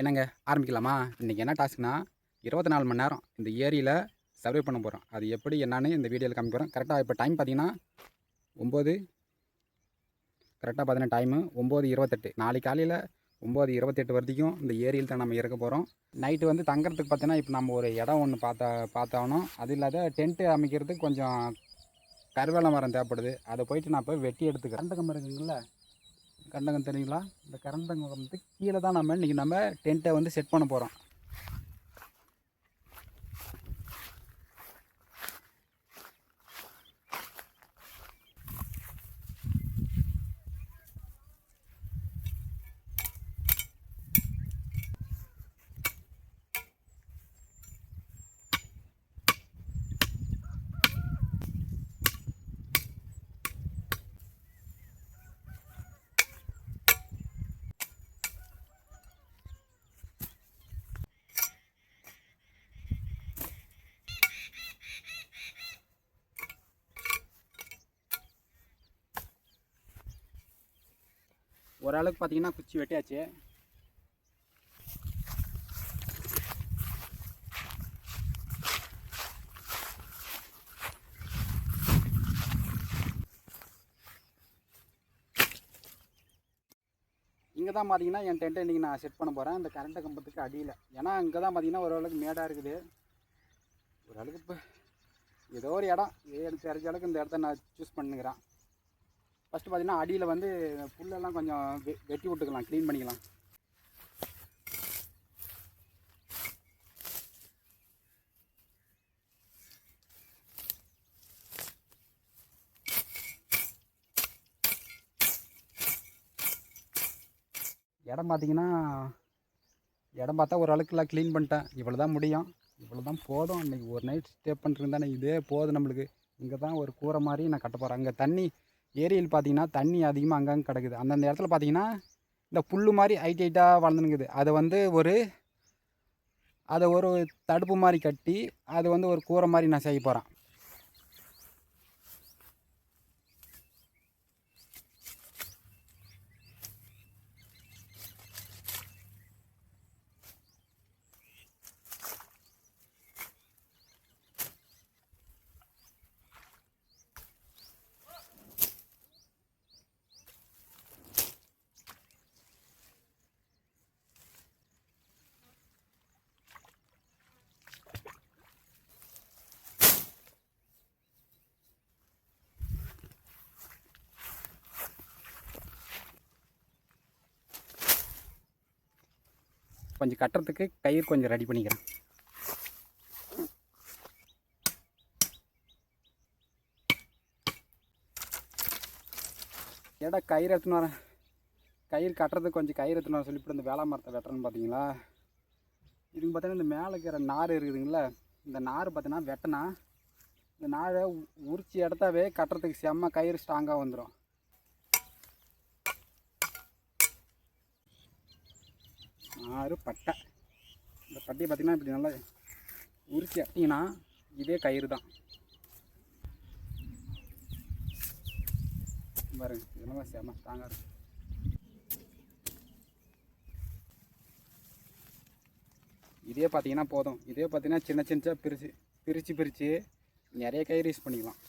என்னங்க ஆரம்பிக்கலாமா? இன்றைக்கி என்ன டாஸ்க்னா இருபத்தி நாலு மணி நேரம் இந்த ஏரியில் சர்வே பண்ண போகிறோம் அது எப்படி என்னன்னு இந்த வீடியோவில் காமிக்க போகிறோம் கரெக்டாக இப்போ டைம் பார்த்தீங்கன்னா ஒம்பது கரெக்டாக பார்த்தீங்கன்னா டைமு ஒம்பது இருபத்தெட்டு. நாளைக்கு காலையில் ஒம்பது இருபத்தெட்டு வரைக்கும் இந்த ஏரியில் தான் நம்ம இருக்க போகிறோம் நைட்டு வந்து தங்குறதுக்கு பார்த்தீங்கன்னா இப்போ நம்ம ஒரு இடம் ஒன்று பார்த்தா பார்த்தாகணும் அது இல்லாத டென்ட்டு அமைக்கிறதுக்கு கொஞ்சம் கருவேல மரம் தேவைப்படுது. அதை போயிட்டு நான் போய் வெட்டி எடுத்துக்கிறேன். கம்பம் இருக்குங்கள கண்டகம் தெரியுங்களா? இந்த கரண்டகம் வந்து கீழே தான் நம்ம இன்றைக்கி நம்ம டென்ட்டை வந்து செட் பண்ண போகிறோம் ஓரளவுக்கு பார்த்தீங்கன்னா குச்சி வெட்டியாச்சு. இங்கே தான் பார்த்தீங்கன்னா என் டென்ட்டை இன்றைக்கி நான் செட் பண்ண போகிறேன் இந்த கரண்ட்டு கம்பத்துக்கு அடியில். ஏன்னா இங்கே தான் பார்த்தீங்கன்னா ஓரளவுக்கு மேடாக இருக்குது. ஓரளவுக்கு இப்போ ஏதோ ஒரு இடம். ஏதோ எனக்கு தெரிஞ்ச அளவுக்கு இந்த இடத்த நான் சூஸ் பண்ணுங்கிறேன் ஃபஸ்ட்டு பார்த்தீங்கன்னா அடியில் வந்து புல்லெல்லாம் கொஞ்சம் வெ- வெட்டி விட்டுக்கலாம் க்ளீன் பண்ணிக்கலாம். இடம் பார்த்தீங்கன்னா இடம் பார்த்தா ஓரளவுக்குலாம் க்ளீன் பண்ணிட்டேன். இவ்வளோ தான் முடியும். இவ்வளோ தான் போதும். இன்றைக்கி ஒரு நைட் ஸ்டே பண்ணுறதுதானே இதே போதும் நம்மளுக்கு. இங்கே தான் ஒரு கூரை மாதிரி நான் கட்ட போகிறேன் அங்கே தண்ணி ஏரியில் பார்த்தீங்கன்னா தண்ணி அதிகமாக அங்கங்கே கிடக்குது. அந்தந்த இடத்துல பார்த்தீங்கன்னா இந்த புல் மாதிரி ஹைட் ஹைட்டாக வளர்ந்துனுக்குது அதை வந்து ஒரு அதை ஒரு தடுப்பு மாதிரி கட்டி அது வந்து ஒரு கூரை மாதிரி நான் செய்ய போகிறேன் கொஞ்சம் கட்டுறதுக்கு கயிறு கொஞ்சம் ரெடி பண்ணிக்கிறேன். ஏடா கயிறு எடுத்துன்னு வரேன். கயிறு கட்டுறதுக்கு கொஞ்சம் கயிறு எடுத்துன்னு வர சொல்லிவிட்டு இந்த வேளா மரத்தை வெட்டுறேன்னு பார்த்தீங்களா? இதுக்கு பார்த்தீங்கன்னா இந்த மேலே இருக்கிற நார் இருக்குதுங்களா இந்த நார் பார்த்தீங்கன்னா வெட்டினா இந்த நாரை உ- எடுத்தாவே கட்டுறதுக்கு செம்ம கயிறு ஸ்ட்ராங்காக வந்துடும் ஆறு பட்டை. இந்த பட்டையை பார்த்தீங்கன்னா இப்படி நல்லா உரிச்சு அட்டிங்கன்னா இதே கயிறு தான். பாருங்க இதெல்லாம் செம ஸ்ட்ராங்காக இருக்கும் இதே பார்த்தீங்கன்னா போதும். இதே பார்த்தீங்கன்னா சின்ன சின்ன பிரித்து பிரித்து பிரித்து நிறைய கயிறு யூஸ் பண்ணிக்கலாம்.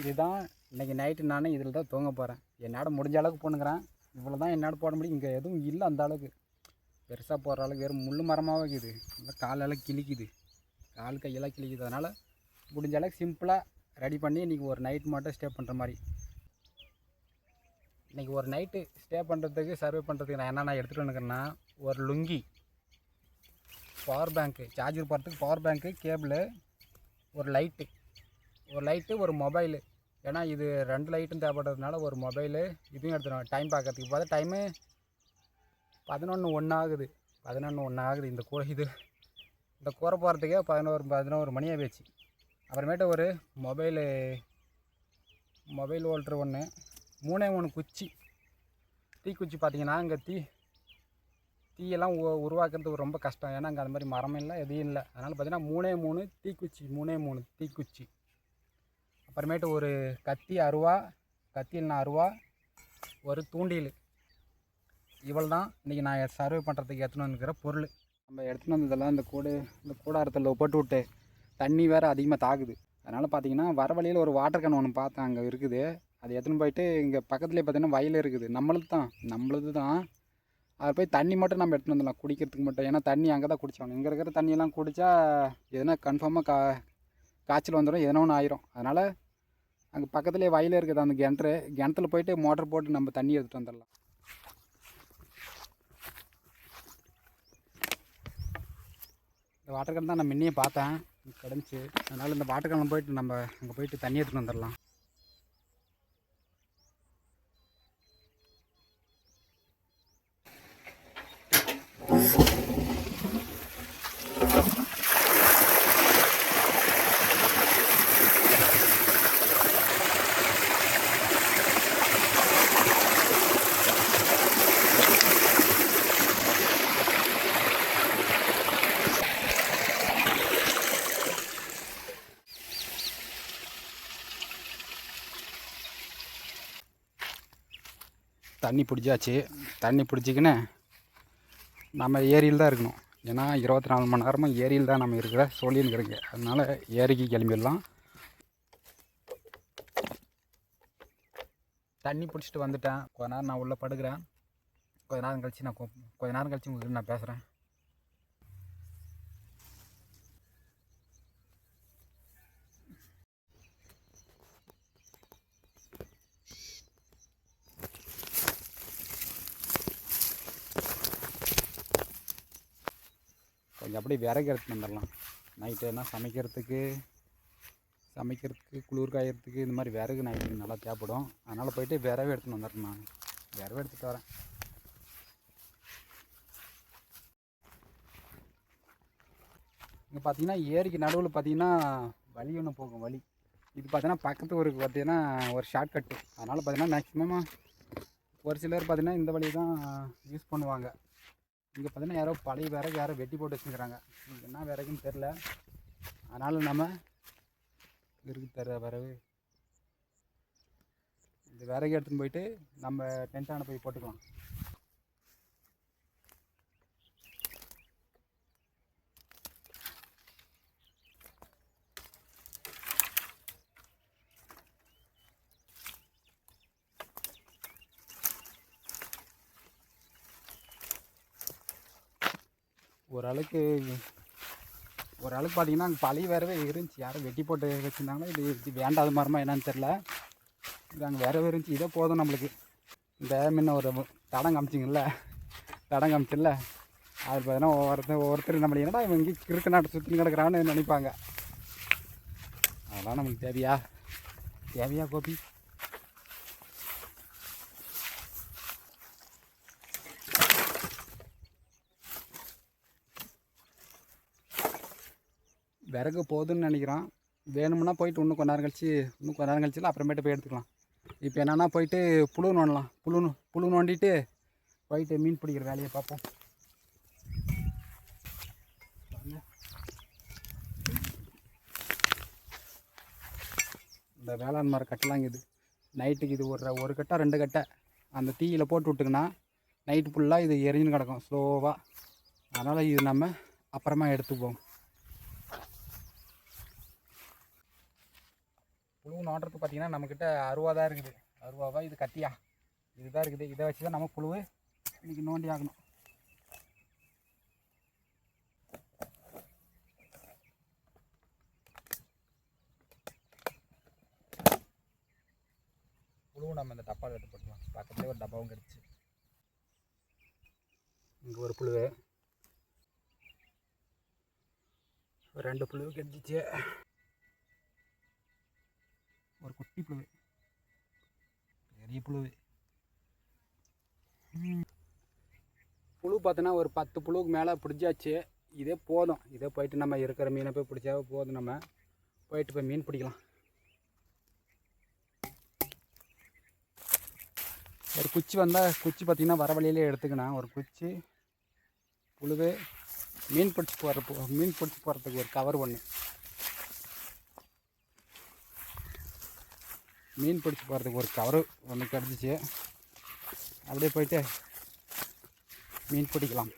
இதுதான் இன்றைக்கி நைட்டு நானே இதில் தான் தூங்க போகிறேன் என்னால் முடிஞ்ச அளவுக்கு போணுங்கிறேன். இவ்வளோ தான் என்னால் போட முடியும். இங்கே எதுவும் இல்லை அந்த அளவுக்கு. பெருசாக போடுற அளவுக்கு வெறும் முள் மரமாக இருக்குது இல்லை காலெல்லாம் கிழிக்குது. கால் கையெல்லாம் கிழிக்குது. அதனால் முடிஞ்ச அளவுக்கு சிம்பிளாக ரெடி பண்ணி இன்றைக்கி ஒரு நைட் மட்டும் ஸ்டே பண்ணுற மாதிரி. இன்றைக்கி ஒரு நைட்டு ஸ்டே பண்ணுறதுக்கு சர்வே பண்ணுறதுக்கு நான் என்னென்ன எடுத்துகிட்டு வந்துக்கிறேன்னா ஒரு லுங்கி. பவர் பேங்க்கு சார்ஜர் போகிறதுக்கு பவர் பேங்க்கு கேபிள் ஒரு லைட்டு ஒரு லைட்டு ஒரு மொபைலு. ஏன்னா இது ரெண்டு லைட்டும் தேவைப்படுறதுனால ஒரு மொபைலு இதுவும் எடுத்துருவேன் டைம் பார்க்கறதுக்கு. பார்த்தா டைமு பதினொன்று ஒன்று ஆகுது பதினொன்று ஒன்று ஆகுது இந்த கூ இது. இந்த கூரை போகிறதுக்கே பதினோரு பதினோரு மணியாக போச்சு அப்புறமேட்டு ஒரு மொபைலு மொபைல் ஓல்ட்ரு ஒன்று மூணே மூணு குச்சி. தீக்குச்சி பார்த்தீங்கன்னா இங்கே தீ தீயெல்லாம் உ உருவாக்குறது ரொம்ப கஷ்டம். ஏன்னா அங்கே அந்த மாதிரி மரம் இல்லை எதுவும் இல்லை. அதனால் பார்த்தீங்கன்னா மூணே மூணு தீக்குச்சி மூணே மூணு தீக்குச்சி அப்புறமேட்டு ஒரு கத்தி அருவா கத்தியில்னா அருவா ஒரு தூண்டில். இவ்வளோ தான் இன்றைக்கி நான் சர்வே பண்ணுறதுக்கு எடுத்துன்னு வந்துக்கிற பொருள். நம்ம எடுத்துன்னு வந்ததெல்லாம் இந்த கூடு இந்த கூடாரத்தில் போட்டு விட்டு தண்ணி வேறு அதிகமாக தாக்குது. அதனால் பார்த்தீங்கன்னா வர வழியில் ஒரு வாட்டர் கேன் ஒன்று பார்த்தேன் அங்கே இருக்குது. அது எடுத்துன்னு போயிட்டு இங்கே பக்கத்துலேயே பார்த்தீங்கன்னா வயல் இருக்குது. நம்மளது தான் நம்மளது தான். அது போய் தண்ணி மட்டும் நம்ம எடுத்துன்னு வந்துடலாம் குடிக்கிறதுக்கு மட்டும். ஏன்னா தண்ணி அங்கே தான் குடிச்சோம் இங்கே இருக்கிற தண்ணியெல்லாம் குடித்தா எதுனா கன்ஃபார்மாக கா காய்ச்சல் வந்துடும் எதனா ஒன்று ஆயிரும். அதனால் அங்கே பக்கத்துலேயே வயலே இருக்குது. அந்த கிணறு கிணத்துல போயிட்டு மோட்டர் போட்டு நம்ம தண்ணி எடுத்துகிட்டு வந்துடலாம். இந்த வாட்டர் கேன் தான் நான் முன்னையே பார்த்தேன். கிடந்துச்சு. அதனால் இந்த வாட்டர் கேனில் போயிட்டு நம்ம அங்கே போயிட்டு தண்ணி எடுத்துகிட்டு வந்துடலாம். தண்ணி பிடிச்சாச்சு. தண்ணி பிடிச்சிக்கின்னு நம்ம ஏரியில் தான் இருக்கணும். ஏன்னா இருபத்தி நாலு மணி நேரமும் ஏரியில் தான் நம்ம இருக்கிற சொல்லியிருக்கிறோங்க அதனால் ஏரிக்கு கிளம்பிடலாம். தண்ணி பிடிச்சிட்டு வந்துட்டேன். கொஞ்ச நேரம் நான் உள்ளே படுக்கிறேன். கொஞ்ச நேரம் கழிச்சு நான் கொஞ்ச நேரம் கழிச்சு உங்கள்கிட்ட நான் பேசுகிறேன் கொஞ்சம் அப்படியே விறகு எடுத்துட்டு வந்துடலாம் நைட்டு என்ன சமைக்கிறதுக்கு சமைக்கிறதுக்கு குளிர் காயறதுக்கு இந்த மாதிரி விறகு நைட்டு நல்லா தேவைப்படும். அதனால் போயிட்டு விறகு எடுத்துன்னு வந்துடுறேன் நான். விறகு எடுத்துகிட்டு வரேன். இங்கே பார்த்தீங்கன்னா ஏரிக்கு நடுவில் பார்த்தீங்கன்னா வழி ஒன்று போகும் வழி. இது பார்த்தீங்கன்னா பக்கத்து ஊருக்கு பார்த்தீங்கன்னா ஒரு ஷார்ட்கட்டு அதனால் பார்த்தீங்கன்னா மேக்ஸிமம் ஒரு சிலர் பார்த்தீங்கன்னா இந்த வழி தான் யூஸ் பண்ணுவாங்க. இங்கே பார்த்தீங்கன்னா யாரோ பழைய விறகு யாரோ வெட்டி போட்டு வச்சுக்கிறாங்க என்ன விறகுன்னு தெரில அதனால் நம்ம இருக்கு தர விறகு இந்த விறகு எடுத்துன்னு போயிட்டு நம்ம டென்ட்டான போய் போட்டுக்கலாம். ஓரளவுக்கு ஓரளவுக்கு பார்த்தீங்கன்னா அங்கே பழைய வேறவே இருந்துச்சு. யாரும் வெட்டி போட்டு வச்சுருந்தாங்கன்னா இது இது வேண்டாத மரமாக என்னன்னு தெரில இது அங்கே வேறவே இருந்துச்சு. இதே போதும் நம்மளுக்கு. இந்த முன்ன ஒரு தடம் காமிச்சிங்கல்ல? தடம் காமிச்சில்ல? அது பார்த்தீங்கன்னா ஒவ்வொருத்தர் ஒவ்வொருத்தர் நம்மளை என்னடா இவன் இங்கே கிறுக்கு நாட்டை சுற்றி கிடக்குறான்னு நினைப்பாங்க. அதெல்லாம் நமக்கு தேவையா? தேவையா கோபி? விறகு போதுன்னு நினைக்கிறான் வேணும்னா போயிட்டு இன்னும் கொஞ்ச நேரம் கழிச்சு இன்னும் கொஞ்ச நேரம் கழிச்சுல அப்புறமேட்டு போய் எடுத்துக்கலாம். இப்போ என்னென்னா போயிட்டு புழு நோண்டலாம். புழு புழு நோண்டிட்டு போயிட்டு மீன் பிடிக்கிற வேலையை பார்ப்போம். இந்த வேளாண் மரம் கட்டலாங்க இது. நைட்டுக்கு இது ஒரு ஒரு கட்டை ரெண்டு கட்டை. அந்த தீயில் போட்டு விட்டுங்கன்னா நைட்டு ஃபுல்லாக இது எரிஞ்சுன்னு கிடக்கும். ஸ்லோவாக அதனால் இது நம்ம அப்புறமா எடுத்துப்போம் புழு நோண்டுறதுக்கு பார்த்தீங்கன்னா நம்மக்கிட்ட அருவா தான் இருக்குது. அருவாவா? இது கத்தியா? இதுதான் இருக்குது. இதை வச்சு தான் நம்ம புழுவு இன்னைக்கு நோண்டி ஆகணும். புழுவும் நம்ம இந்த டப்பாவில் எடுத்து போட்டுலாம் பக்கத்துலேயே ஒரு டப்பாவும் கிடச்சி. இங்கே ஒரு புழு ரெண்டு புழு கிடச்சிச்சு. ஒரு குட்டி புழு பெரிய புழு புழு பார்த்தோன்னா ஒரு பத்து புழுவுக்கு மேலே பிடிச்சாச்சு. இதே போதும். இதே போயிட்டு நம்ம இருக்கிற மீனை போய் பிடிச்சாவே போதும் நம்ம. போயிட்டு போய் மீன் பிடிக்கலாம். ஒரு குச்சி வந்தால் குச்சி பார்த்திங்கன்னா வர வழியிலே எடுத்துக்கணும். ஒரு குச்சி புழுவு மீன் பிடிச்சி போகிற மீன் பிடிச்சி போகிறதுக்கு ஒரு கவர் ஒன்று மீன் பிடிச்சி போகிறதுக்கு ஒரு கவரு ஒன்று கிடச்சிச்சு. அப்படியே போயிட்டு மீன் பிடிக்கலாம்.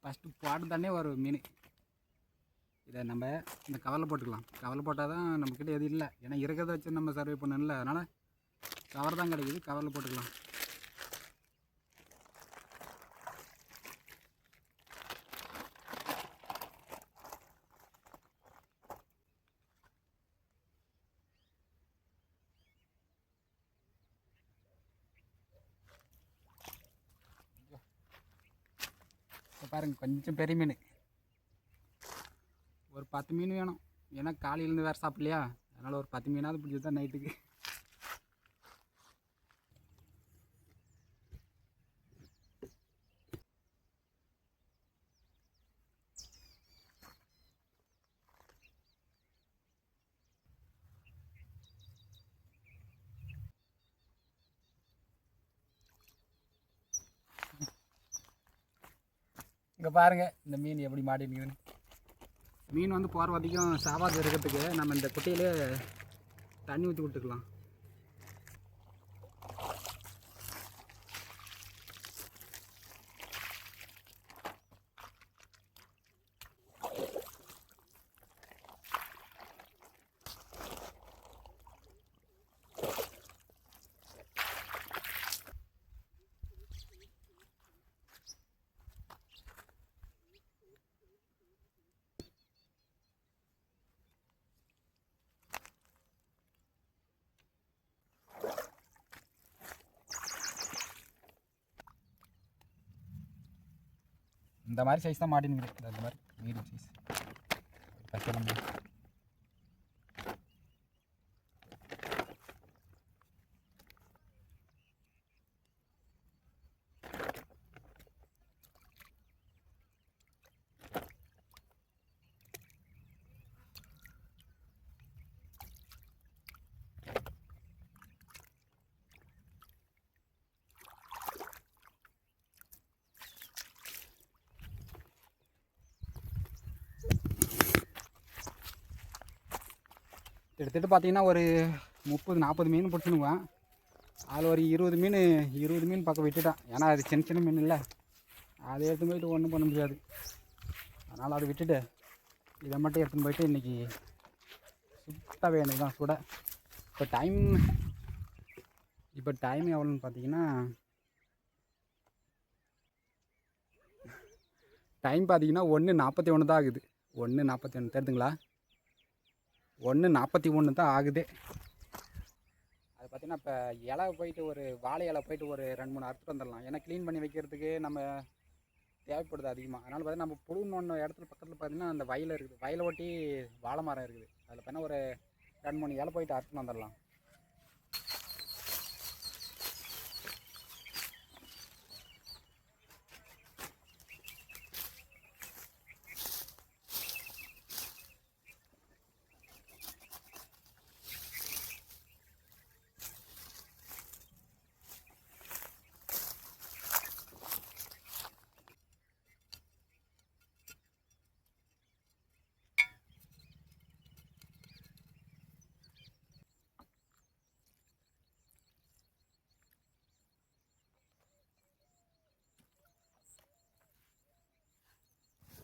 ஃபஸ்ட்டு போட்டு தானே ஒரு மீன். இதை நம்ம இந்த கவரில் போட்டுக்கலாம். கவரில் போட்டால் தான் நம்மக்கிட்ட எதுவும் இல்லை. ஏன்னா இருக்கிறத வச்சு நம்ம சர்வே பண்ணணும்ல. அதனால் கவர் தான் கிடைக்குது. கவரில் போட்டுக்கலாம். பாருங்க கொஞ்சம் பெரிய மீன். ஒரு பத்து மீன் வேணும். ஏன்னா காலையிலேருந்து வேறு சாப்பிட்லையா? அதனால் ஒரு பத்து மீனாவது பிடிச்சது தான் நைட்டுக்கு. இங்கே பாருங்கள் இந்த மீன் எப்படி மாட்டினுக்குதுன்னு மீன் வந்து போகிற வரைக்கும் சாவாது இருக்கிறதுக்கு நம்ம இந்த குட்டையிலே தண்ணி ஊற்றி விட்டுக்கலாம் இந்த மாதிரி சைஸ் தான் மாட்டின்னு இந்த இந்த மாதிரி மீடியம் சைஸ் கிட்டத்தட்ட எடுத்துகிட்டு பார்த்தீங்கன்னா ஒரு முப்பது நாற்பது மீன் பிடிச்சினுக்குவேன். அதில் ஒரு இருபது மீன் இருபது மீன் பக்கம் விட்டுட்டேன். ஏன்னா அது சின்ன சின்ன மீன் இல்லை. அதை எடுத்து போயிட்டு ஒன்றும் பண்ண முடியாது. அதனால் அதை விட்டுட்டு இதை மட்டும் எடுத்துன்னு போயிட்டு இன்றைக்கி சுத்தவே வேணும் தான் சுட. இப்போ டைம் இப்போ டைம் எவ்வளோன்னு பார்த்தீங்கன்னா டைம் பார்த்தீங்கன்னா ஒன்று நாற்பத்தி ஒன்று தான் ஆகுது. ஒன்று நாற்பத்தி ஒன்று தெரியுதுங்களா ஒன்று நாற்பத்தி ஒன்று தான் ஆகுது. அது பார்த்திங்கன்னா இப்போ இலை போயிட்டு ஒரு வாழை இலை போயிட்டு ஒரு ரெண்டு மூணு அறுத்துட்டு வந்துடலாம். ஏன்னா க்ளீன் பண்ணி வைக்கிறதுக்கு நம்ம தேவைப்படுது அதிகமாக அதனால் பார்த்தீங்கன்னா நம்ம புழுன்னு இடத்துல பக்கத்தில் பார்த்திங்கன்னா அந்த வயல் இருக்குது. வயலை ஒட்டி வாழை மரம் இருக்குது. அதில் பார்த்தீங்கன்னா ஒரு ரெண்டு மூணு இலை போயிட்டு அறுத்துட்டு வந்துடலாம்.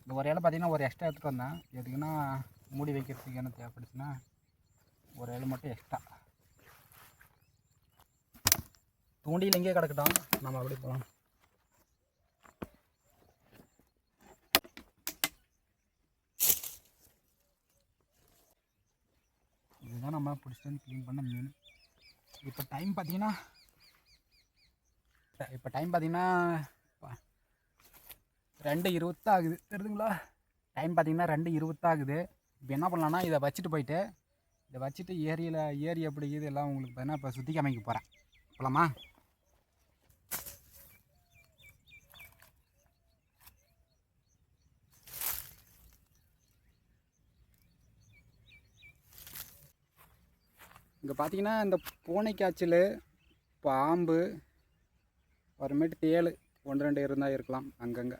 இந்த ஒரு இலை பார்த்தீங்கன்னா ஒரு எக்ஸ்ட்ரா எடுத்துகிட்டு வந்தேன். எதுக்குன்னா மூடி வைக்கிறதுக்கு என்ன தேவைப்படுச்சுன்னா ஒரு இலை மட்டும் எக்ஸ்ட்ரா தூண்டியில் எங்கேயே கிடக்கட்டும். நம்ம அப்படி போகலாம். இதுதான் நம்ம பிடிச்சிட்டு வந்து க்ளீன் பண்ண மீன். இப்போ டைம் பார்த்தீங்கன்னா இப்போ டைம் பார்த்தீங்கன்னா ரெண்டு இருபத்தாகுது. தெரியுதுங்களா டைம் பார்த்தீங்கன்னா ரெண்டு இருபத்தாகுது. இப்போ என்ன பண்ணலான்னா இதை வச்சுட்டு போயிட்டு இதை வச்சுட்டு ஏரியில் ஏரி எப்படி இது எல்லாம் உங்களுக்கு பார்த்தீங்கன்னா இப்போ சுற்றி காமிக்க போகிறேன் போகலாமா இங்கே பார்த்தீங்கன்னா இந்த பூனை காய்ச்சல் பாம்பு அப்புறமேட்டு தேள் ஒன்று ரெண்டு இருந்தால் இருக்கலாம் அங்கங்கே.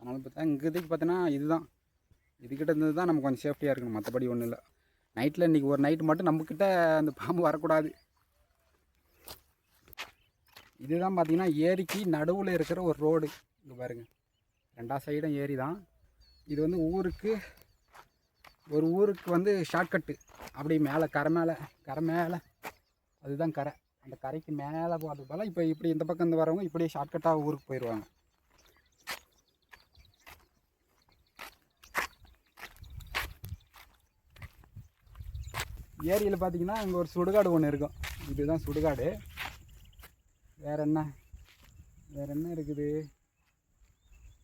அதனால பார்த்தா இங்கே இதுக்கு இதுதான். இதுக்கிட்ட இருந்தது தான் நமக்கு கொஞ்சம் சேஃப்டியாக இருக்கணும். மற்றபடி ஒன்றும் இல்லை. நைட்டில் இன்றைக்கி ஒரு நைட் மட்டும் நம்மக்கிட்ட அந்த பாம்பு வரக்கூடாது. இதுதான் பார்த்திங்கன்னா ஏரிக்கு நடுவில் இருக்கிற ஒரு ரோடு இங்கே பாருங்கள் ரெண்டா சைடும் ஏரி தான் இது வந்து ஊருக்கு ஒரு ஊருக்கு வந்து ஷார்ட்கட்டு அப்படி மேலே கரை மேலே கரை மேலே. அதுதான் கரை. அந்த கரைக்கு மேலே போகிறது போல் இப்போ இப்படி இந்த பக்கம் இருந்து வரவங்க இப்படியே ஷார்ட்கட்டாக ஊருக்கு போயிடுவாங்க ஏரியில் பார்த்தீங்கன்னா அங்கே ஒரு சுடுகாடு ஒன்று இருக்கும். இதுதான் சுடுகாடு. வேறு என்ன? வேறு என்ன இருக்குது?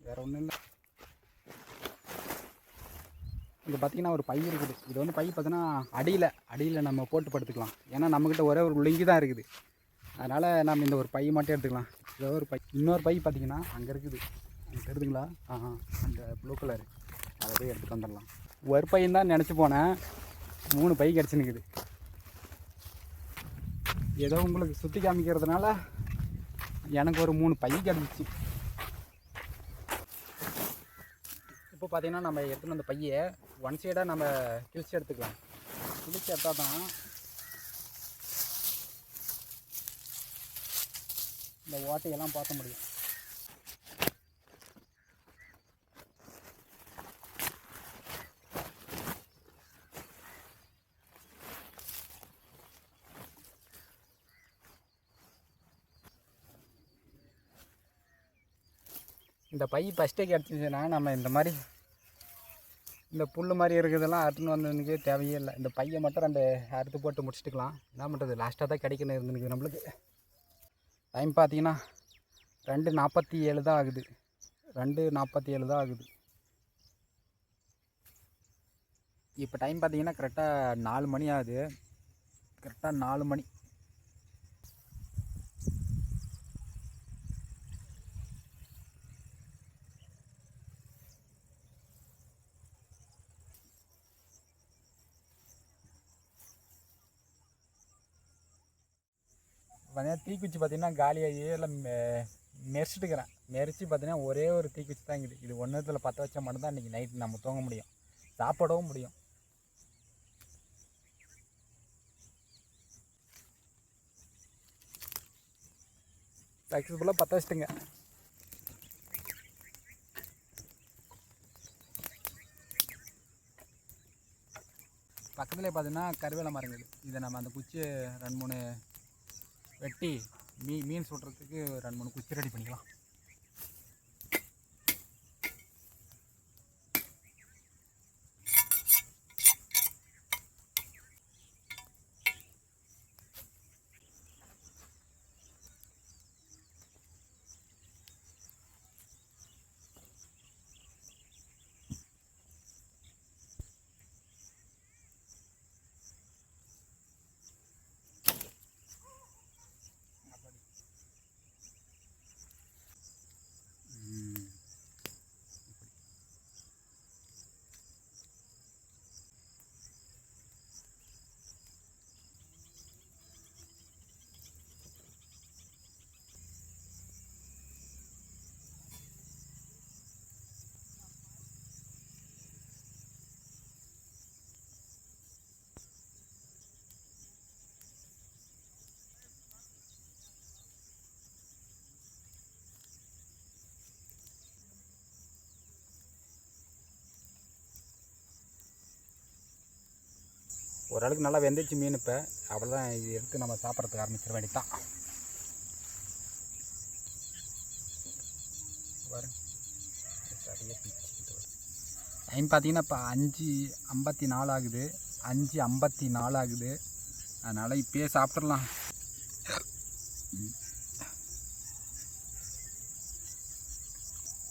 வேறு ஒன்றும் இல்லை. இங்கே பார்த்தீங்கன்னா ஒரு பை இருக்குது. இது வந்து பை பார்த்தீங்கன்னா அடியில் அடியில் நம்ம போட்டு படுத்துக்கலாம். ஏன்னா நம்மக்கிட்ட ஒரே ஒரு லிங்கி தான் இருக்குது. அதனால் நம்ம இந்த ஒரு பை மட்டும் எடுத்துக்கலாம். இதோ ஒரு பை. இன்னொரு பை பார்த்தீங்கன்னா அங்கே இருக்குது. அங்கே தெரியுதுங்களா? ஆ அந்த ப்ளூ கலர். அதை போய் எடுத்துகிட்டு வந்துடலாம். ஒரு பையன் தான் நினச்சி போனேன். மூணு பை கிடச்சினுக்குது ஏதோ உங்களுக்கு சுற்றி காமிக்கிறதுனால எனக்கு ஒரு மூணு பை கிடச்சிச்சு இப்போ பார்த்தீங்கன்னா நம்ம எடுத்துன்னு அந்த பையை ஒன் சைடாக நம்ம கிழிச்சு எடுத்துக்கலாம். கிழிச்சு எடுத்தால் தான் இந்த ஓட்டையெல்லாம் பார்க்க முடியும். இந்த பை ஃபஸ்ட்டே கிடச்சிச்சுன்னா நம்ம இந்த மாதிரி இந்த புல் மாதிரி இருக்கிறதெல்லாம் அறுத்துன்னு வந்ததுக்கே தேவையே இல்லை. இந்த பையை மட்டும் ரெண்டு அறுத்து போட்டு முடிச்சுட்டுக்கலாம். என்ன பண்ணுறது லாஸ்ட்டாக தான் கிடைக்கணும் இருந்துருக்கு நம்மளுக்கு. டைம் பார்த்தீங்கன்னா ரெண்டு நாற்பத்தி ஏழு தான் ஆகுது. ரெண்டு நாற்பத்தி ஏழு தான் ஆகுது. இப்போ டைம் பார்த்தீங்கன்னா கரெக்டாக நாலு மணி ஆகுது. கரெக்டாக நாலு மணி. பார்த்தீங்கன்னா தீக்குச்சி பார்த்தீங்கன்னா காலியாகி எல்லாம் மெ- மெரிச்சிட்டுக்கிறேன். மெரிச்சு பார்த்தீங்கன்னா ஒரே ஒரு தீக்குச்சி தான் இருக்குது. இது ஒன்றுத்தில் பற்ற வச்சா மட்டும்தான் இன்றைக்கி நைட் நம்ம தூங்க முடியும். சாப்பிடவும் முடியும். சக்ஸஸ்ஃபுல்லாக பற்ற வச்சுட்டுங்க. பக்கத்துலேயே பார்த்தீங்கன்னா கருவேல மரங்கள் இதை நம்ம அந்த குச்சியை ரெண்டு மூணு வெட்டி மீ மீன் சுடுறதுக்கு ரெண்டு மூணு குச்சி ரெடி பண்ணிக்கலாம். ஓரளவுக்கு நல்லா வெந்துச்சு மீன் இப்போ. அவ்வளோதான் இது எடுத்து நம்ம சாப்பிட்றதுக்கு ஆரம்பிச்சிட வேண்டியதான் டைம் பார்த்தீங்கன்னா இப்போ அஞ்சு ஐம்பத்தி நாலு ஆகுது. அஞ்சு ஐம்பத்தி நாலு ஆகுது. அதனால் இப்பயே சாப்பிட்றலாம்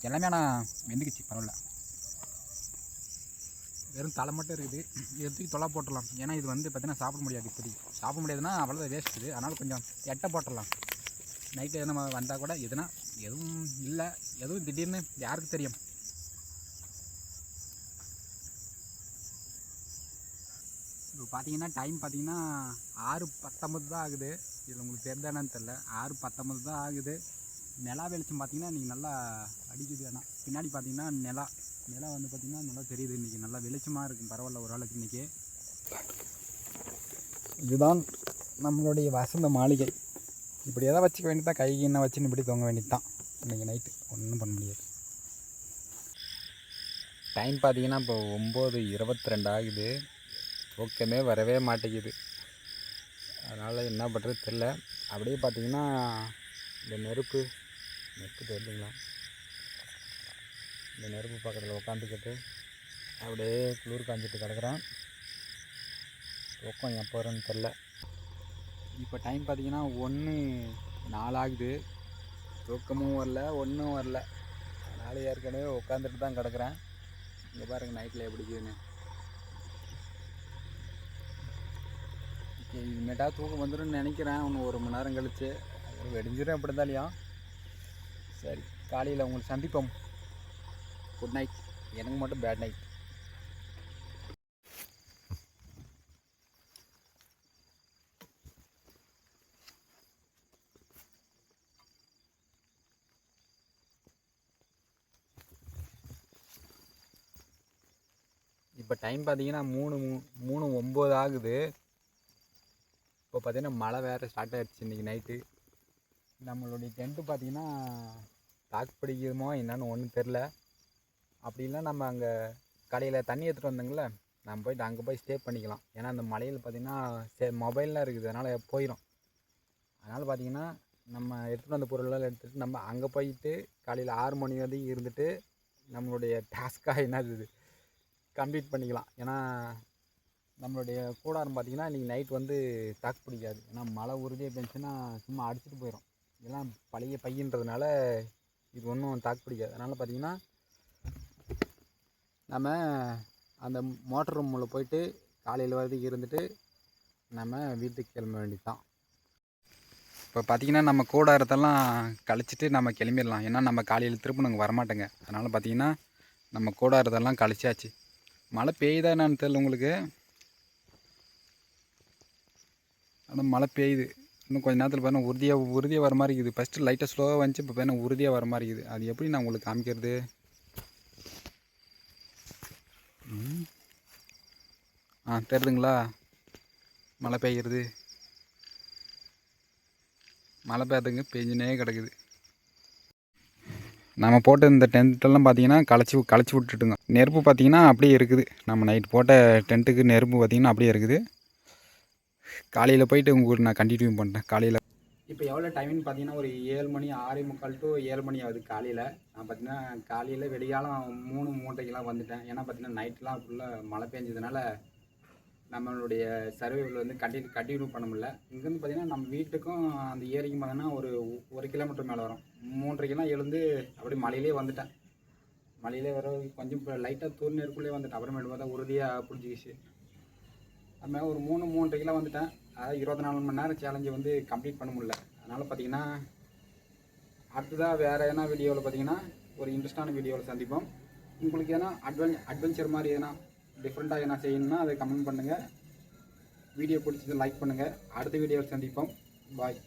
எல்லாமே ஆனால் வெந்துக்குச்சு பரவாயில்ல. வெறும் தலை மட்டும் இருக்குது. இது தூக்கி தொலை போட்டுடலாம். ஏன்னா இது வந்து பார்த்தீங்கன்னா சாப்பிட முடியாது இப்படி. சாப்பிட முடியாதுன்னா அவ்வளோதான் வேஸ்ட் இது. அதனால் கொஞ்சம் எட்டை போட்டுடலாம். நைட்டு எதுனா வந்தால் கூட எதுனா எதுவும் இல்லை. எதுவும் திடீர்னு யாருக்கு தெரியும்? இப்போ பார்த்தீங்கன்னா டைம் பார்த்தீங்கன்னா ஆறு பத்தொம்பது தான் ஆகுது. இதில் உங்களுக்கு தெரிந்தானு தெரில ஆறு பத்தொம்பது தான் ஆகுது. நிலா வெளிச்சம் பார்த்தீங்கன்னா இன்றைக்கி நல்லா அடிக்குது. ஆனால் பின்னாடி பார்த்தீங்கன்னா நிலா. நிலா வந்து பார்த்தீங்கன்னா நல்லா தெரியுது இன்றைக்கி நல்லா வெளிச்சமாக இருக்குது பரவாயில்ல ஓரளவுக்கு இன்றைக்கி இதுதான் நம்மளுடைய வசந்த மாளிகை. இப்படி எதாவது வச்சுக்க வேண்டியதான் கை என்ன வச்சுன்னு இப்படி தொங்க வேண்டியது தான். இன்றைக்கி நைட்டு ஒன்றும் பண்ண முடியாது. டைம் பார்த்தீங்கன்னா இப்போ ஒம்பது இருபத்தி ரெண்டு ஆகுது. தூக்கமே வரவே மாட்டேங்குது. அதனால் என்ன பண்ணுறது தெரில அப்படியே பார்த்தீங்கன்னா இந்த நெருப்பு நெருப்பு தெரியுங்களா இந்த நெருப்பு பக்கத்தில் உட்காந்துக்கிட்டு அப்படியே குளிர் காஞ்சிட்டு கிடக்குறேன். தூக்கம் எப்போ வரும்னு தெரில இப்போ டைம் பார்த்தீங்கன்னா ஒன்று நாலாகுது தூக்கமும் வரல ஒன்றும் வரல. அதனால் ஏற்கனவே உட்காந்துட்டு தான் கிடக்குறேன். இங்கே பாருங்கள் நைட்டில் எப்படி இருக்குதுன்னு. தூக்கம் வந்துடும் நினைக்கிறேன். இன்னும் ஒரு மணி நேரம் கழிச்சு. அது வெடிஞ்சிடும் எப்படி இருந்தாலையும் சரி காலையில் உங்களுக்கு சந்திப்போம். குட் நைட் எனக்கு மட்டும் பேட் நைட் இப்போ டைம் பார்த்தீங்கன்னா மூணு மூணு மூணு ஒம்பது ஆகுது. இப்போ பார்த்தீங்கன்னா மழை வேறு ஸ்டார்ட் ஆகிடுச்சு இன்றைக்கி நைட்டு நம்மளுடைய டென்ட்டு பார்த்தீங்கன்னா தாக்கு பிடிக்குமோ என்னன்னு ஒன்றும் தெரில. அப்படிலாம் நம்ம அங்கே கடையில் தண்ணி எடுத்துகிட்டு வந்தோங்கள நம்ம போயிட்டு அங்கே போய் ஸ்டே பண்ணிக்கலாம். ஏன்னா அந்த மலையில் பார்த்தீங்கன்னா சே மொபைல்லாம் இருக்குது. அதனால் போயிடும் அதனால் பார்த்தீங்கன்னா நம்ம எடுத்துகிட்டு வந்த பொருளெல்லாம் எடுத்துகிட்டு நம்ம அங்கே போயிட்டு காலையில் ஆறு மணி வரைக்கும் இருந்துட்டு நம்மளுடைய டாஸ்க்காக என்னது இது? கம்ப்ளீட் பண்ணிக்கலாம். ஏன்னா நம்மளுடைய கூடாரம் பார்த்தீங்கன்னா இன்றைக்கி நைட் வந்து தாக்கு பிடிக்காது. ஏன்னா மழை உறுதியாக பெஞ்சுன்னா சும்மா அடிச்சிட்டு போயிடும் இதெல்லாம் பழைய பையன்றதுனால இது ஒன்றும் தாக்கு பிடிக்காது. அதனால் பார்த்தீங்கன்னா நம்ம அந்த மோட்டர் ரூமில் போயிட்டு காலையில் வரைக்கும் இருந்துட்டு நம்ம வீட்டுக்கு கிளம்ப வேண்டியதுதான். இப்போ பார்த்தீங்கன்னா நம்ம கூடாரத்தெல்லாம் கழிச்சிட்டு நம்ம கிளம்பிடலாம். ஏன்னா நம்ம காலையில் திரும்ப நாங்கள் வரமாட்டோங்க. அதனால் பார்த்தீங்கன்னா நம்ம கூடாரத்தெல்லாம் கழிச்சாச்சு. மழை பெய்யுதா என்னன்னு தெரியல உங்களுக்கு. ஆனால் மழை பெய்யுது. இன்னும் கொஞ்ச நேரத்தில் பார்த்தா உறுதியாக உறுதியாக வர மாதிரி இருக்குது. ஃபஸ்ட்டு லைட்டாக ஸ்லோவாக வந்துச்சு இப்போ பார்த்தா உறுதியாக வர மாதிரி இருக்குது. அது எப்படி நான் உங்களுக்கு காமிக்கிறது? ஆ தெரியுதுங்களா மழை பெய்கிறது மழை பெய்யுதுங்க பெஞ்சினே கிடக்குது. நம்ம போட்ட இந்த டென்ட்டெல்லாம் பார்த்தீங்கன்னா களைச்சி களைச்சி விட்டுட்டுங்க. நெருப்பு பார்த்தீங்கன்னா அப்படியே இருக்குது. நம்ம நைட் போட்ட டென்ட்டுக்கு நெருப்பு பார்த்தீங்கன்னா அப்படியே இருக்குது. காலையில் போயிட்டு உங்களுக்கு நான் கண்டினியூ பண்ணுறேன் காலையில் இப்போ எவ்வளோ டைமிங் பார்த்தீங்கன்னா ஒரு ஏழு மணி ஆறே முக்கால் டு ஏழு மணி ஆகுது காலையில். நான் பார்த்தீங்கன்னா காலையில் வெடிகாலம் மூணு மூன்றைக்கெல்லாம் வந்துட்டேன். ஏன்னா பார்த்தீங்கன்னா நைட்லாம் ஃபுல்லாக மழை பெஞ்சதுனால நம்மளுடைய சர்வேவில் வந்து கண்டினியூ கண்டினியூ பண்ண முடியல. இங்கேருந்து பார்த்தீங்கன்னா நம்ம வீட்டுக்கும் அந்த ஏரிக்கும் பார்த்தீங்கன்னா ஒரு ஒரு கிலோமீட்டர் மேலே வரும். மூன்றைக்கெல்லாம் எழுந்து அப்படியே மலையிலே வந்துட்டேன். மலையிலே வர கொஞ்சம் லைட்டாக லைட்டாக தூர்நீருக்குள்ளே வந்துட்டேன். அப்புறமேட்டு பார்த்தா உறுதியாக பிடிச்சிக்கிச்சு நம்ம ஒரு மூணு மூன்றரைக்கெல்லாம் வந்துட்டேன். அதாவது இருபத்தி நாலு மணி நேரம் சேலஞ்சை வந்து கம்ப்ளீட் பண்ண முடியல. அதனால் பார்த்தீங்கன்னா அடுத்ததாக வேறு எதனா வீடியோவில் பார்த்தீங்கன்னா ஒரு இன்ட்ரெஸ்டான வீடியோவில் சந்திப்போம். உங்களுக்கு எதனா அட்வென் அட்வென்ச்சர் மாதிரி எதனா டிஃப்ரெண்ட்டாக எதனா செய்யணும்னா அதை கமெண்ட் பண்ணுங்கள் வீடியோ பிடிச்சது லைக் பண்ணுங்கள் அடுத்த வீடியோவில் சந்திப்போம். பாய்